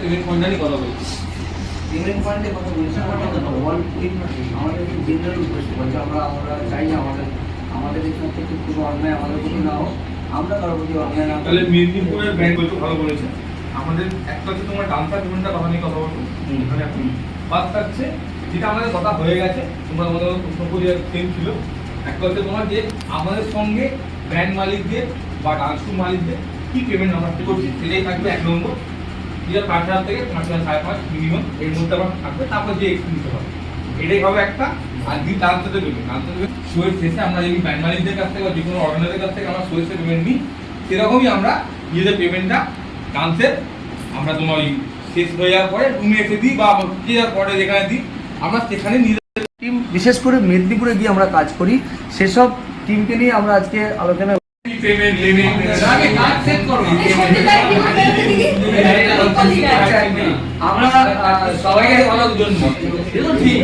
Payment নিয়ে কথা বলছি? পেমেন্ট পয়েন্টে কথা বলছি? ওয়ান উইক আমাদের জেনারেল রিকোয়েস্ট করছে আমরা আমরা চাই যে আমাদের আমাদের এখান থেকে কোনো অন্যায় আমাদের প্রতি না হোক আমরা কারোর প্রতি অন্যায় না তাহলে মেদিনীপুরের ব্যাংক একটু ভালো বলেছে। আমাদের একটা হচ্ছে তোমার ডান্সার পেমেন্টটা কথা নিয়ে কথা বলব। এখানে এখন ফার্স্ট থাকছে যেটা আমাদের কথা হয়ে গেছে তোমরা আমাদের সেম ছিল। একটা হচ্ছে তোমার যে আমাদের সঙ্গে ব্র্যান্ড মালিকদের বা ডান্স টু মালিকদের কি পেমেন্ট আমরা করছি সেটাই থাকবে এক নম্বর। যেটা পাঁচ হাজার থেকে পাঁচ হাজার সাড়ে পাঁচ মিনিমাম এর মধ্যে আমার থাকবে, তারপর যে এক্সপেন্স হবে। এটাই হবে একটা, আর দিন ডান্সে দেবে ডান্সে দেবে শোয়ের শেষে আমরা যদি ব্যান্ড মালিকদের কাছ থেকে বা যে কোনো অর্গানাইজের কাছ থেকে আমরা শোয়ের পেমেন্ট নিই, সেরকমই আমরা নিজেদের পেমেন্টটা ডান্সের আমরা তোমার ওই শেষ হয়ে যাওয়ার পরে রুমে এসে দিই বা যে পরে যেখানে দিই, আমরা সেখানে নিজে টিম, বিশেষ করে মেদিনীপুরে গিয়ে আমরা কাজ করি। সেসব টিমকে নিয়ে আমরা আজকে আলোচনা পেমেন্ট লিমিট আগে কাজ সেট করো আমরা সবাইকে বলার জন্য ঠিক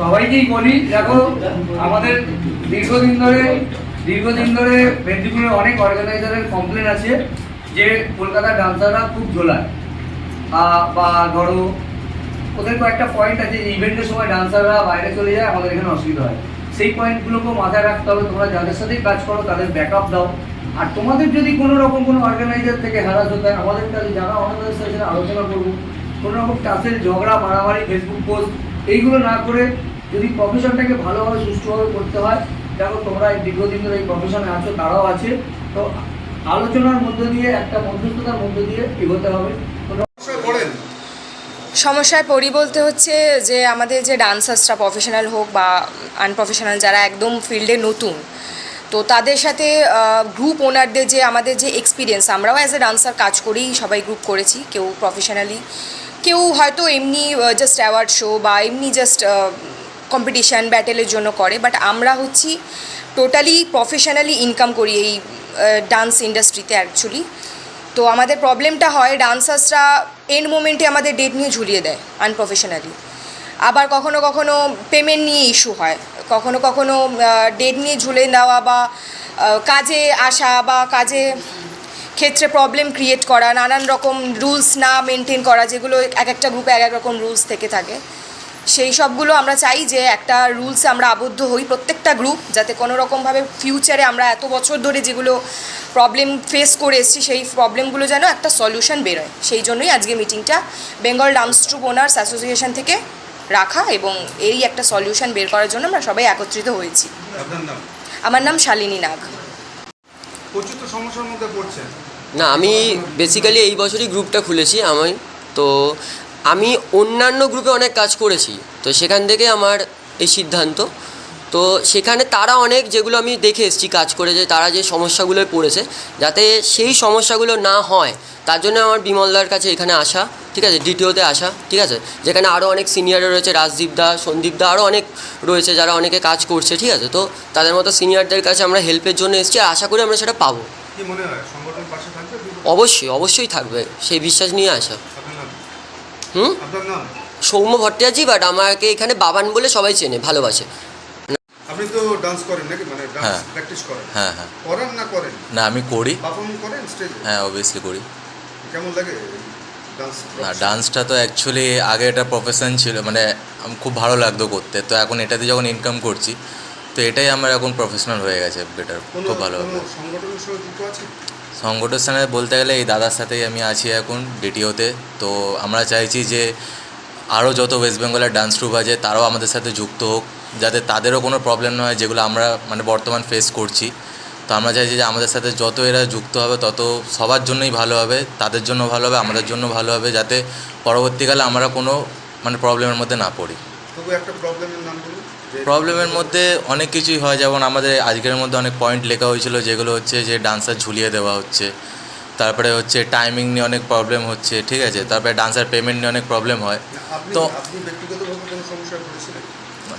সবাইকেই বলি দেখো আমাদের দীর্ঘদিন ধরে দীর্ঘদিন ধরে মেদিনীপুরে অনেক অর্গানাইজারের কমপ্লেন আছে যে কলকাতার ডান্সাররা খুব ঝোলায়। বা ধরো ওদের কয়েকটা পয়েন্ট আছে যে ইভেন্টের সময় ডান্সাররা বাইরে চলে যায় আমাদের এখানে অসুবিধা হয়। সেই পয়েন্টগুলোকেও মাথায় রাখতে হবে। তোমরা যাদের সাথেই কাজ করো, তাদের ব্যাকআপ দাও। আর তোমাদের যদি কোনো রকম কোনো অর্গানাইজার থেকে হ্যারাস হতে হয়, আমাদের কাছে যারা আমাদের সাথে আলোচনা করব। কোনো রকম টাসের ঝগড়া, মারামারি ফেসবুক পোস্ট এইগুলো না করে যদি প্রফেশনটাকে ভালোভাবে, সুষ্ঠুভাবে করতে হয়, দেখো তোমরা এই দীর্ঘদিন ধরে এই প্রফেশনে আছো, তারাও আছে। তো আলোচনার মধ্য দিয়ে, একটা মধ্যস্থতার মধ্য দিয়ে এগোতে হবে। সমস্যায় পড়ি বলতে হচ্ছে যে আমাদের যে ডান্সার্সরা প্রফেশনাল হোক বা আনপ্রফেশনাল যারা একদম ফিল্ডে নতুন, তো তাদের সাথে গ্রুপ ওনারদের যে আমাদের যে এক্সপিরিয়েন্স আমরাও অ্যাজ এ ডান্সার কাজ করেই সবাই গ্রুপ করেছি, কেউ প্রফেশনালি কেউ হয়তো এমনি জাস্ট অ্যাওয়ার্ড শো বা এমনি জাস্ট কম্পিটিশান ব্যাটেলের জন্য করে বাট আমরা হচ্ছি টোটালি প্রফেশনালি ইনকাম করি এই ডান্স ইন্ডাস্ট্রিতে অ্যাকচুয়ালি তো আমাদের প্রবলেমটা হয় ডান্সার্সরা এন্ড মোমেন্টে আমাদের ডেট নিয়ে ঝুলিয়ে দেয় আনপ্রফেশনালি আবার কখনো কখনো পেমেন্ট নিয়ে ইস্যু হয়। কখনো কখনো ডেট নিয়ে ঝুলে দেওয়া বা কাজে আসা বা কাজে ক্ষেত্রে প্রবলেম ক্রিয়েট করা, নানান রকম রুলস না মেনটেন করা, যেগুলো এক একটা গ্রুপে এক এক রকম রুলস থেকে থাকে। সেই সবগুলো আমরা চাই যে একটা রুলসে আমরা আবদ্ধ হই প্রত্যেকটা গ্রুপ যাতে কোনো রকমভাবে ফিউচারে আমরা এত বছর ধরে যেগুলো প্রবলেম ফেস করে এসেছি সেই প্রবলেমগুলো যেন একটা সলিউশন বেরোয়। সেই জন্যই আজকে মিটিংটা Bengal dance troupe owners association থেকে রাখা এবং এই একটা সলিউশন বের করার জন্য আমরা সবাই একত্রিত হয়েছি। আমার নাম শালিনী নাগ। প্রচুর সমস্যার মধ্যে পড়ছেন। না আমি বেসিক্যালি এই বছরই গ্রুপটা খুলেছি আমি তো আমি অন্যান্য গ্রুপে অনেক কাজ করেছি। তো সেখান থেকে আমার এই সিদ্ধান্ত। তো সেখানে তারা অনেক যেগুলো আমি দেখে এসেছি কাজ করে যে তারা যে সমস্যাগুলোয় পড়েছে যাতে সেই সমস্যাগুলো না হয় তার জন্য আমার বিমলদার কাছে এখানে আসা ঠিক আছে দ্বিতীয়তে আসা ঠিক আছে যেখানে আরও অনেক সিনিয়ররা রয়েছে রাজদীপ দা সন্দীপ দা আরও অনেক রয়েছে যারা অনেকে কাজ করছে ঠিক আছে তো তাদের মতো সিনিয়রদের কাছে আমরা হেল্পের জন্য এসেছি আর আশা করি আমরা সেটা পাবো। অবশ্যই অবশ্যই থাকবে সেই বিশ্বাস নিয়ে আসা। হুম? সৌম্য ভট্টাচার্য বাট আমাকে এখানে বাবান বলে সবাই চেনে ভালোবাসে। আপনি তো ডান্স করেন নাকি? মানে ডান্স হ্যাঁ। প্র্যাকটিস করেন। হ্যাঁ হ্যাঁ। করেন না করেন? না আমি করি। পারফর্ম করেন স্টেজে হ্যাঁ অবভিয়াসলি করি। কেমন লাগে না ডান্সটা তো অ্যাকচুয়ালি আগে এটা প্রফেশন ছিল মানে খুব ভালো লাগতো করতে। তো এখন এটাতে যখন ইনকাম করছি তো এটাই আমার এখন প্রফেশনাল হয়ে গেছে বেটার খুব ভালো সংগঠনের সঙ্গে যুক্ত আছে? সংগঠনের বলতে গেলে এই দাদার সাথেই আমি আছি এখন ডিটিওতে তো। আমরা চাইছি যে আরও যত ওয়েস্ট বেঙ্গলের ডান্স ট্রুপ আছে, তারাও আমাদের সাথে যুক্ত হোক, যাতে তাদেরও কোনো প্রবলেম না হয়, যেগুলো আমরা মানে বর্তমান ফেস করছি। তো আমরা চাইছি যে আমাদের সাথে যত এরা যুক্ত হবে, তত সবার জন্যই ভালো হবে, তাদের জন্য ভালো হবে, আমাদের জন্য ভালো হবে, যাতে পরবর্তীকালে আমরা কোনো মানে প্রবলেমের মধ্যে না পড়ি। একটা প্রবলেমের নাম প্রবলেমের মধ্যে অনেক কিছুই হয়। যেমন আমাদের আজকের মধ্যে অনেক পয়েন্ট লেখা হয়েছিল যেগুলো হচ্ছে যে ডান্সার ঝুলিয়ে দেওয়া হচ্ছে। তারপরে হচ্ছে টাইমিং নিয়ে অনেক প্রবলেম হচ্ছে ঠিক আছে? তারপরে ডান্সার পেমেন্ট নিয়ে অনেক প্রবলেম হয়। তো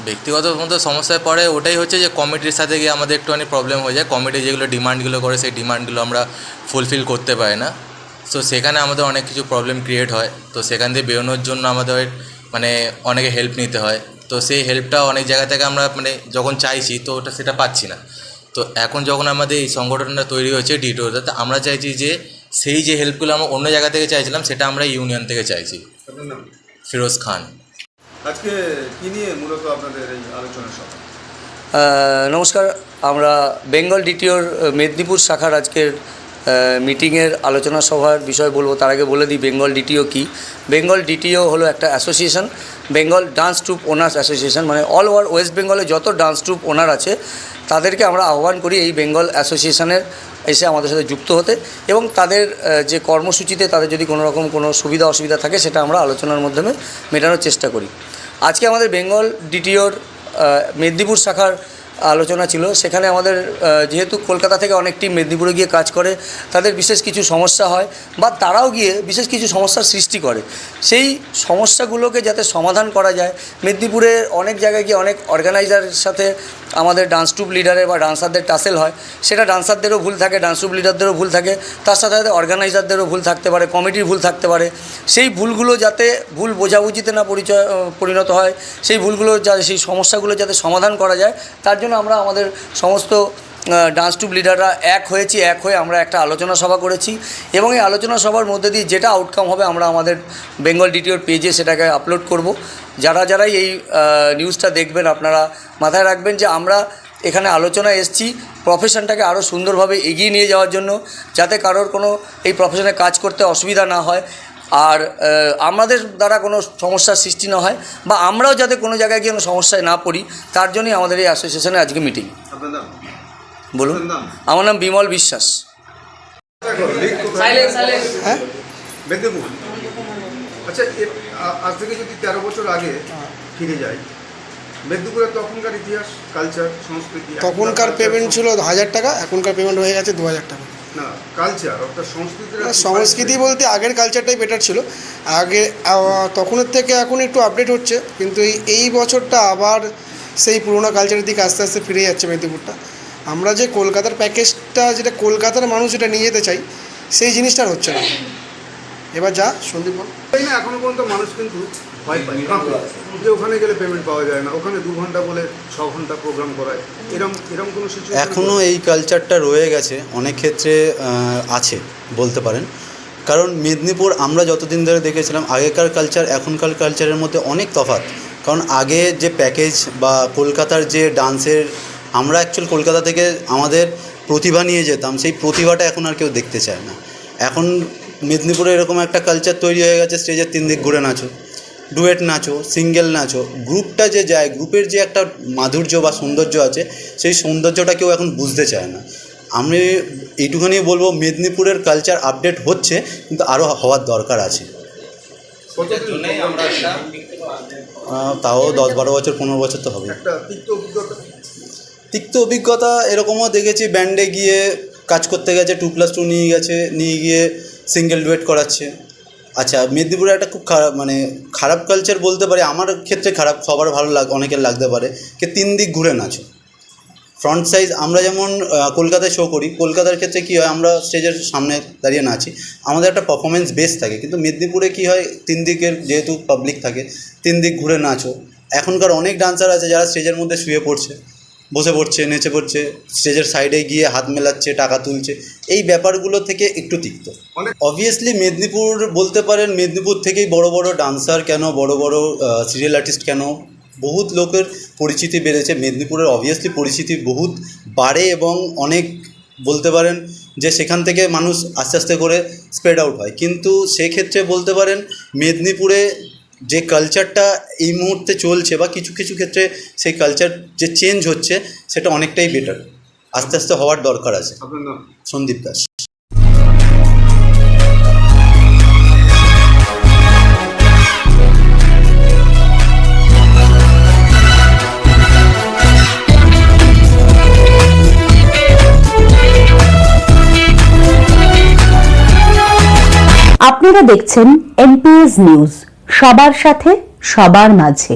ব্যক্তিগত মতো সমস্যায় পড়ে ওটাই হচ্ছে যে কমিটির সাথে গিয়ে আমাদের একটুখানি প্রবলেম হয়ে যায়। কমিটি যেগুলো ডিমান্ডগুলো করে সেই ডিমান্ডগুলো আমরা ফুলফিল করতে পারি না। তো সেখানে আমাদের অনেক কিছু প্রবলেম ক্রিয়েট হয়। তো সেখান থেকে বেরোনোর জন্য আমাদের মানে অনেকে হেল্প নিতে হয়। তো সেই হেল্পটা অনেক জায়গা থেকে আমরা মানে যখন চাইছি তো ওটা সেটা পাচ্ছি না। তো এখন যখন আমাদের এই সংগঠনটা তৈরি হয়েছে ডিটোতে তো আমরা চাইছি যে সেই যে হেল্পগুলো আমরা অন্য জায়গা থেকে চাইছিলাম সেটা আমরা ইউনিয়ন থেকে চাইছি। ফিরোজ খান। আজকে কি নিয়ে মূলত আপনাদের এই আলোচনা সভা? নমস্কার আমরা বেঙ্গল ডিটিওর মেদিনীপুর শাখার আজকের মিটিংয়ের আলোচনা সভার বিষয় বলব তার আগে বলে দিই বেঙ্গল ডিটিও কি। বেঙ্গল ডিটিও হলো একটা association Bengal dance troupe owners association মানে অল ওভার ওয়েস্ট বেঙ্গলে যত ডান্স ট্রুপ ওনার আছে, তাদেরকে আমরা আহ্বান করি এই বেঙ্গল অ্যাসোসিয়েশনের এসে আমাদের সাথে যুক্ত হতে এবং তাদের যে কর্মসূচিতে তাদের যদি কোনো রকম কোনো সুবিধা অসুবিধা থাকে, সেটা আমরা আলোচনার মাধ্যমে মেটানোর চেষ্টা করি। আজকে আমাদের বেঙ্গল ডিটিওর মেদিনীপুর শাখার আলোচনা ছিল। সেখানে আমাদের যেহেতু কলকাতা থেকে অনেক টিম মেদিনীপুরে গিয়ে কাজ করে, তাদের বিশেষ কিছু সমস্যা হয় বা তারাও গিয়ে বিশেষ কিছু সমস্যার সৃষ্টি করে। সেই সমস্যাগুলোকে যাতে সমাধান করা যায় মেদিনীপুরের অনেক জায়গায় গিয়ে অনেক অর্গানাইজারের সাথে আমাদের ডান্স ট্রুপ লিডারের বা ডান্সারদের টাসেল হয়। সেটা ডান্সারদেরও ভুল থাকে ডান্স ট্রুপ লিডারদেরও ভুল থাকে। তার সাথে সাথে অর্গানাইজারদেরও ভুল থাকতে পারে কমিটির ভুল থাকতে পারে। সেই ভুলগুলো যাতে ভুল বোঝাবুঝিতে না পরিচয় পরিণত হয়, সেই ভুলগুলো যাতে, সেই সমস্যাগুলো যাতে সমাধান করা যায়, তার জন্য আমরা আমাদের সমস্ত ডান্স টুপ লিডাররা এক হয়েছি, এক হয়ে আমরা একটা আলোচনা সভা করেছি এবং এই আলোচনা সভার মধ্যে দিয়ে যেটা আউটকাম হবে আমরা আমাদের বেঙ্গল ডিটিওর পেজে সেটাকে আপলোড করব। যারা যারাই এই নিউজটা দেখবেন, আপনারা মাথায় রাখবেন যে আমরা এখানে আলোচনা এসছি প্রফেশনটাকে আরও সুন্দরভাবে এগিয়ে নিয়ে যাওয়ার জন্য, যাতে কারোর কোনো এই প্রফেশনে কাজ করতে অসুবিধা না হয়। আর আমাদের দ্বারা কোনো সমস্যার সৃষ্টি না হয় বা আমরাও যাতে কোনো জায়গায় গিয়ে কোনো সমস্যায় না পড়ি তার জন্যই আমাদের এই অ্যাসোসিয়েশনে আজকে মিটিং বলুন। আমার নাম বিমল বিশ্বাস? হ্যাঁ? আচ্ছা আজ থেকে যদি তেরো বছর আগে ফিরে যাই মেদিনীপুরের তখনকার ইতিহাস কালচার সংস্কৃতি তখনকার পেমেন্ট ছিল হাজার টাকা এখনকার পেমেন্ট হয়ে গেছে দু হাজার টাকা। না কালচার অর্থাৎ সংস্কৃতি বলতে আগের কালচারটাই বেটার ছিল। আগে তখনের থেকে এখন একটু আপডেট হচ্ছে কিন্তু এই বছরটা আবার সেই পুরোনো কালচারের দিকে আস্তে আস্তে ফিরে যাচ্ছে মেদিনীপুরটা। আমরা যে কলকাতার প্যাকেজটা যেটা কলকাতার মানুষ যেটা নিয়ে যেতে চাই সেই জিনিসটা হচ্ছে না। এবার যা সন্দীপ বল। এখনও পর্যন্ত মানুষ কিন্তু ভয় যে ওখানে গেলে পেমেন্ট পাওয়া যায় না ওখানে দু ঘণ্টা বলে ছ ঘণ্টা প্রোগ্রাম করায়। এরম এরম কোনো এখনও এই কালচারটা রয়ে গেছে অনেক ক্ষেত্রে আছে বলতে পারেন। কারণ মেদিনীপুর আমরা যতদিন ধরে দেখেছিলাম আগেকার কালচার এখনকার কালচারের মধ্যে অনেক তফাৎ। কারণ আগে যে প্যাকেজ বা কলকাতার যে ডান্সের আমরা অ্যাকচুয়াল কলকাতা থেকে আমাদের প্রতিভা নিয়ে যেতাম সেই প্রতিভাটা এখন আর কেউ দেখতে চায় না। এখন মেদিনীপুরে এরকম একটা কালচার তৈরি হয়ে গেছে স্টেজের তিন দিক ঘুরে নাচো। ডুয়েট নাচো সিঙ্গেল নাচো গ্রুপটা যে যায় গ্রুপের যে একটা মাধুর্য বা সৌন্দর্য আছে সেই সৌন্দর্যটা কেউ এখন বুঝতে চায় না। আমি এইটুখানি বলব মেদিনীপুরের কালচার আপডেট হচ্ছে কিন্তু আরও হওয়ার দরকার আছে। তাও দশ বারো বছর পনেরো বছর তো হবে। তিক্ত অভিজ্ঞতা। এরকমও দেখেছি ব্যান্ডে গিয়ে কাজ করতে গেছে টু প্লাস টু নিয়ে গেছে নিয়ে গিয়ে সিঙ্গেল ডুয়েট করাচ্ছে। আচ্ছা মেদিনীপুরে একটা খুব খারাপ মানে খারাপ কালচার বলতে পারি, আমার ক্ষেত্রে খারাপ সবার ভালো লাগ, অনেকের লাগতে পারে কে তিন দিক ঘুরে নাচো। ফ্রন্ট সাইজ আমরা যেমন কলকাতায় শো করি, কলকাতার ক্ষেত্রে কী হয়, আমরা স্টেজের সামনে দাঁড়িয়ে নাচি। আমাদের একটা পারফরমেন্স বেস থাকে, কিন্তু মেদিনীপুরে কী হয়, তিন দিকের যেহেতু পাবলিক থাকে, তিন দিক ঘুরে নাচো। এখনকার অনেক ডান্সার আছে যারা স্টেজের মধ্যে শুয়ে পড়ছে। বসে পড়ছে নেচে পড়ছে স্টেজের সাইডে গিয়ে হাত মেলাচ্ছে টাকা তুলছে। এই ব্যাপারগুলো থেকে একটু তিক্ত। অবভিয়াসলি মেদিনীপুর বলতে পারেন মেদিনীপুর থেকেই বড় বড় ডান্সার কেন বড় বড় সিরিয়াল আর্টিস্ট কেন বহুত লোকের পরিচিতি বেড়েছে। মেদিনীপুরের অবভিয়াসলি পরিচিতি বহুত বাড়ে এবং অনেক বলতে পারেন যে সেখান থেকে মানুষ আস্তে আস্তে করে স্প্রেড আউট হয়। কিন্তু সেক্ষেত্রে বলতে পারেন মেদিনীপুরে যে কালচারটা এই মুহূর্তে চলছে বা কিছু কিছু ক্ষেত্রে সেই কালচার যে চেঞ্জ হচ্ছে, সেটা অনেকটাই বেটার আস্তে আস্তে হওয়ার দরকার আছে। সন্দীপ দাস। আপনারা দেখছেন এনপিএস নিউজ সবার সাথে সবার মাঝে।